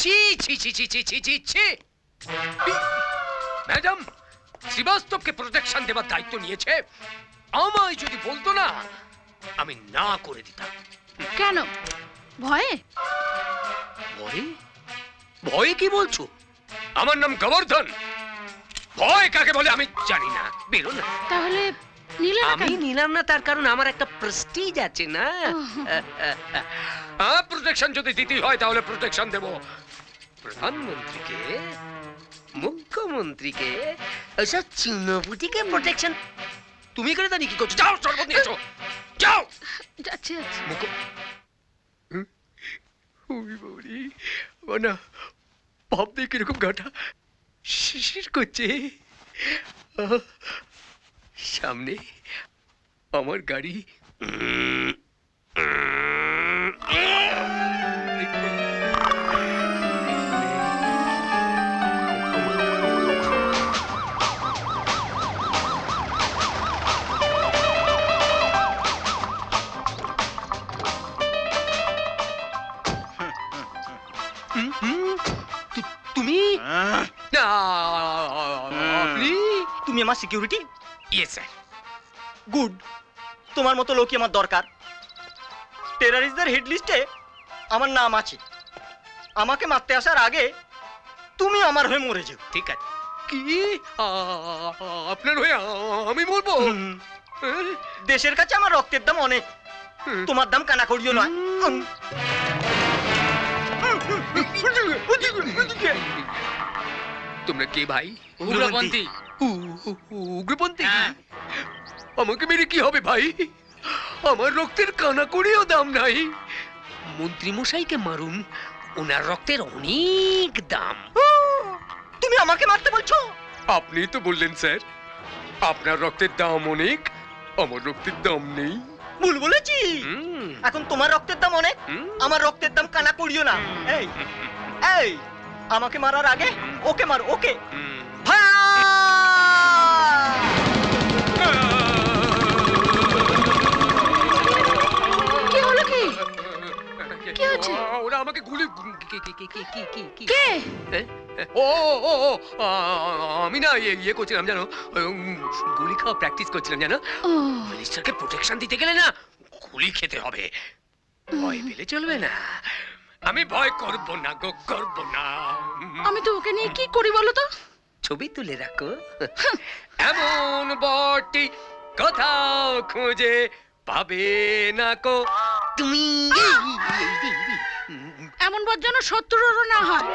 ছি ছি ছি ছি ছি ছি ছি ছি। ম্যাডাম শ্রীবাস্তবকে প্রোটেকশন দেবার দায়িত্ব নিয়েছে। আমায় যদি বলতো না আমি না করে দিতাম। কেন? ভয়ে? ভয়ে? ভয়ে কি বলছো? আমার নাম গোবর্ধন। ভয় কাকে বলে আমি জানি না। বেরো না। তাহলে আমি নিলাম না তার কারণ আমার একটা প্রেস্টিজ আছে না? প্রোটেকশন যদি দিতে হয় তাহলে প্রোটেকশন দেব। প্রধানমন্ত্রীকে মুখ্যমন্ত্রীকে ওসব চিহ্নপুটিকে প্রোটেকশন তুমি করে দাঁড়িয়ে কি করছ? যাও শরবত নিয়ে এসো। যাও! যাচ্ছে যাচ্ছে। বাবারি না ভাবতে কীরকম গাটা শিশির করছে। সামনে আমার গাড়ি তুমি আপনি তুমি আমার সিকিউরিটি येस सर गुड তোমার মতো লোকই আমার দরকার। টেরারিস্টদের হিট লিস্টে আমার নাম আছে। আমাকে মারতে আসার আগে তুমি আমার হয়ে মরে যেও। ঠিক আছে। কি? আপনার হয়ে আমি বলব দেশের কাছে আমার রক্তের দাম অনেক। তোমার দাম কানা করিও হুম। তোমরা কে ভাই? উগ্রপন্থী। উগ্রপন্থী। হ্যাঁ। আমাকে মেরে কি হবে ভাই? আমার রক্তের কানা করেও দাম নাই। মন্ত্রী মশাইকে মারুন ওনার রক্তের অনেক দাম। তুমি আমাকে মারতে বলছো? আপনি তো বললেন স্যার। আপনার রক্তের দাম অনেক আমার রক্তের দাম নেই। ভুল বলেছি। এখন তোমার রক্তের দাম অনেক আমার রক্তের দাম কানা করিও না এই এই আমাকে মারার আগে ওকে মার ওকে। ভাই কি? ও ও ও আমি না ইয়ে ইয়ে করছিলাম জানো? গুলি খাওয়া প্র্যাকটিস করছিলাম জানো? মিনিস্টারকে প্রোটেকশন দিতে গেলে না গুলি খেতে হবে। ভয় পেলে চলবে না। আমি ভয় করব না গো করব না। আমি তো ওকে নিয়ে কি করি বলো তো? ছবি তুলে রাখো। এমন বটি কোথাও খুঁজে পাবে না কো তুমি যেন শত্রুরও না হয়।